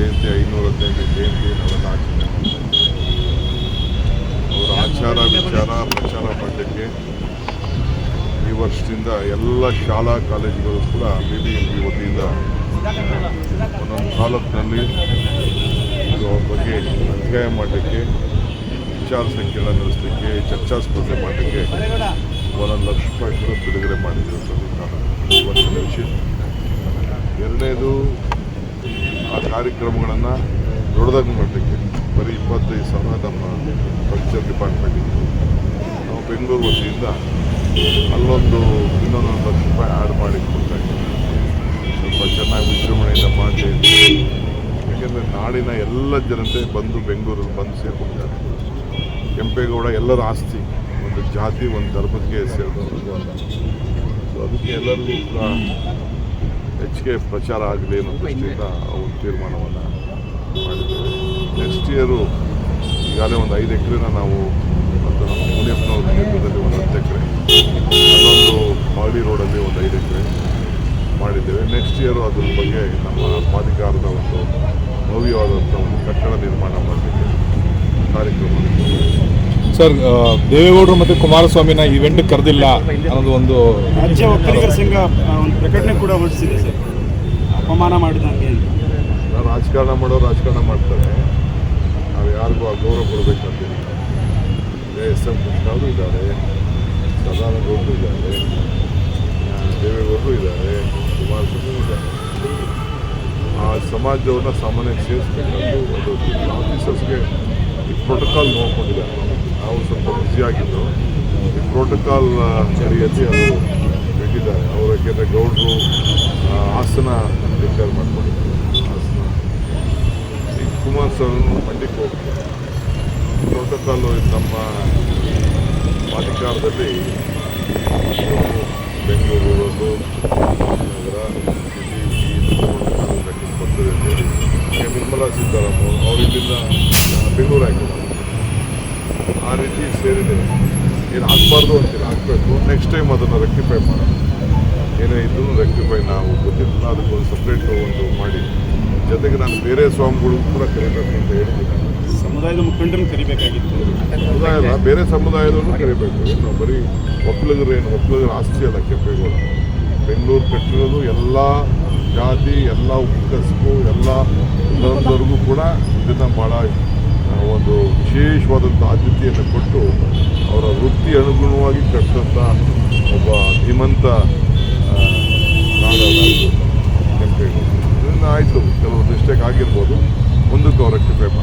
ಜಯಂತಿ ಐನೂರ ಹದಿನೈದು ಜಯಂತಿ ನಾವೆಲ್ಲ ಆಚರಣೆ. ಮಾಡ್ತಾ ಅವರ ಆಚಾರ ವಿಚಾರ, ಪ್ರಚಾರ ಮಾಡಲಿಕ್ಕೆ ಈ ವರ್ಷದಿಂದ ಎಲ್ಲ ಶಾಲಾ ಕಾಲೇಜುಗಳು ಕೂಡ ಬಿ ಬಿ ಎಂ ಪಿ ವತಿಯಿಂದ, ಒಂದೊಂದು ತಾಲೂಕಿನಲ್ಲಿ ಅವ್ರ ಬಗ್ಗೆ ಅಧ್ಯಯನ ಮಾಡಲಿಕ್ಕೆ, ವಿಚಾರ ಸಂಕಿರಣ ನಡೆಸಲಿಕ್ಕೆ, ಚರ್ಚಾ ಸ್ಪರ್ಧೆ ಮಾಡಲಿಕ್ಕೆ ಒಂದೊಂದು ಲಕ್ಷ ರೂಪಾಯಿ ಕೂಡ ಬಿಡುಗಡೆ ಮಾಡಿದ್ರು ವರ್ಷದ ವಿಷಯ ಎರಡನೇದು ಆ ಕಾರ್ಯಕ್ರಮಗಳನ್ನು ದೊಡ್ಡದಾಗಿ ಮಾಡಲಿಕ್ಕೆ ಬರೀ ಇಪ್ಪತ್ತೈದು ಸಾವಿರ ನಮ್ಮ ಕಲ್ಚರ್ ಡಿಪಾರ್ಟ್ಮೆಂಟಿಗೆ ನಾವು ಬೆಂಗಳೂರು ವತಿಯಿಂದ ಅಲ್ಲೊಂದು ಇನ್ನೊಂದೊಂದು ಲಕ್ಷ ರೂಪಾಯಿ ಆ್ಯಡ್ ಮಾಡಿ ಕೊಡ್ತಾ ಇದ್ದೀವಿ. ಸ್ವಲ್ಪ ಚೆನ್ನಾಗಿ ವಿಜೃಂಭಣೆಯಿಂದ ಮಾಡಿ ಯಾಕೆಂದರೆ ನಾಡಿನ ಎಲ್ಲ ಜನತೆ ಬಂದು ಬೆಂಗಳೂರಲ್ಲಿ ಬಂದು ಸೇರ್ಕೊಂಡಿದ್ದಾರೆ. ಕೆಂಪೇಗೌಡ ಎಲ್ಲರ ಆಸ್ತಿ, ಒಂದು ಜಾತಿ, ಒಂದು ಧರ್ಮಕ್ಕೆ ಸೇರಿದವರು ಸೊ ಅದಕ್ಕೆ ಎಲ್ಲರಿಗೂ ಕೂಡ ಹೆಚ್ಚಿಗೆ ಪ್ರಚಾರ ಆಗಲಿ ಅನ್ನೋ ದೃಷ್ಟಿಯಿಂದ ಅವರು ತೀರ್ಮಾನವನ್ನು ಮಾಡಿದ್ದೇವೆ ನೆಕ್ಸ್ಟ್ ಇಯರು ಈಗಾಗಲೇ ಒಂದು ಐದು ಎಕರೆನ ನಾವು ಮತ್ತು ನಮ್ಮ ಮುನಿಯಪ್ಪನವ್ರ ನೇತೃತ್ವದಲ್ಲಿ ಒಂದು ಹತ್ತು ಎಕರೆ ಅಲ್ಲೊಂದು ಮಾಗಡಿ ರೋಡಲ್ಲಿ ಒಂದು ಐದು ಎಕರೆ ಮಾಡಿದ್ದೇವೆ. ನೆಕ್ಸ್ಟ್ ಇಯರು ಅದ್ರ ಬಗ್ಗೆ ನಮ್ಮ ಪ್ರಾಧಿಕಾರದ ಒಂದು ಭವ್ಯವಾದಂಥ ಒಂದು ಕಟ್ಟಡ ನಿರ್ಮಾಣ ಮಾಡಲಿಕ್ಕೆ ಕಾರ್ಯಕ್ರಮ ಸರ್ ದೇವೇಗೌಡರು ಮತ್ತು ಕುಮಾರಸ್ವಾಮಿನ ಇವೆಂಟ್ ಕರೆದಿಲ್ಲ ಅನ್ನೋದು ಒಂದು ರಾಜ್ಯ ಒಕ್ಕಲಿಗರ ಸಂಘ ಒಂದು ಪ್ರಕಟಣೆ ಕೂಡ ಹೊರಡಿಸಿದೆ ಸರ್. ಅಪಮಾನ ಮಾಡಿದಂಗೆ. ಅಂತ ರಾಜಕಾರಣ ಮಾಡೋ ರಾಜಕಾರಣ ಮಾಡ್ತಾರೆ ನಾವು ಯಾರಿಗೂ ಆ ಗೌರವ ಕೊಡಬೇಕಂತಿಲ್ಲ. ಎಸ್ ಎಂ ಕೃಷ್ಣ ಅವರು ಇದ್ದಾರೆ ಸದಾನಂದವರು ಇದ್ದಾರೆ ದೇವೇಗೌಡರು ಇದ್ದಾರೆ ಕುಮಾರಸ್ವಾಮಿ ಇದ್ದಾರೆ. ಆ ಸಮಾಜದವ್ರನ್ನ ಸಾಮಾನ್ಯ ಸೇರಿಸ್ಬೇಕಂತ ಒಂದು ಆಫೀಸರ್ಸ್ಗೆ ಈ ಪ್ರೋಟೋಕಾಲ್ ನೋಡ್ಕೊಂಡಿದ್ದಾರೆ. ನಾವು ಸ್ವಲ್ಪ ಬ್ಯುಸಿಯಾಗಿದ್ದು ಪ್ರೋಟೋಕಾಲ್ ಅಡಿಯಲ್ಲಿ ಅವರು ಬಿಟ್ಟಿದ್ದಾರೆ. ಅವರು ಯಾಕೆಂದರೆ ಗೌಡರು ಹಾಸನ ಡಿಕ್ಲೇರ್ ಮಾಡ್ಕೊಂಡಿದ್ದಾರೆ. ಹಾಸನ. ಕುಮಾರ್ ಸರ್ ಮಂಡ್ಯಕ್ಕೆ ಹೋಗ್ತಾರೆ ಪ್ರೋಟೋಕಾಲು ನಮ್ಮ ಅಧಿಕಾರದಲ್ಲಿ ಬೆಂಗಳೂರು ಇರೋದು, ನಗರ ಅಂತೇಳಿ ನಿರ್ಮಲಾ ಸೀತಾರಾಮನ್ ಅವರು ಇಲ್ಲಿಂದ ಬೆಂಗಳೂರು ಹಾಕಿದ್ದಾರೆ ಆ ರೀತಿ ಸೇರಿದೆ. ಏನು ಆಗಬಾರ್ದು ಅಂತಿಲ್ಲ ಆಗಬೇಕು. ನೆಕ್ಸ್ಟ್ ಟೈಮ್ ಅದನ್ನು ರೆಕ್ಟಿಫೈ ಮಾಡೋಣ. ಏನೇ ಇದ್ರೂ ರೆಕ್ಟಿಫೈ ನಾವು. ಗೊತ್ತಿಲ್ಲ. ಅದಕ್ಕೊಂದು ಸಪ್ರೇಟ್ ಒಂದು ಮಾಡಿ. ಜೊತೆಗೆ ನಾನು ಬೇರೆ ಸ್ವಾಮಿಗಳು ಕೂಡ ಕರಿಬೇಕು ಅಂತ ಹೇಳಿದ್ದೀನಿ. ಸಮುದಾಯದ ಮುಖಂಡರನ್ನು ಕರಿಬೇಕಾಗಿತ್ತು. ಸಮುದಾಯ ಬೇರೆ ಸಮುದಾಯದವರು ಕರಿಬೇಕು. ಏನು ಬರೀ ಒಕ್ಕಲಿಗರು ಏನು? ಒಕ್ಕಲಿಗರ ಆಸ್ತಿ ಅಲ್ಲ ಕೆಂಪೇಗೌಡ. ಬೆಂಗಳೂರು ಕಟ್ಟಿರೋದು ಎಲ್ಲ ಜಾತಿ ಎಲ್ಲ ಉಕ್ಕಸ್ಬು ಎಲ್ಲ ಧರ್ಮದವ್ರಿಗೂ ಕೂಡ ಇದನ್ನು ಭಾಳ ಒಂದು ವಿಶೇಷವಾದಂಥ ಆದ್ಯತೆಯನ್ನು ಕೊಟ್ಟು ಅವರ ವೃತ್ತಿ ಅನುಗುಣವಾಗಿ ಕಟ್ಟಂಥ ಒಬ್ಬ ಧೀಮಂತ ಕೆಂಪೇಗೌಡ ಇದರಿಂದ ಆಯಿತು. ಕೆಲವು ಮಿಸ್ಟೇಕ್ ಆಗಿರ್ಬೋದು.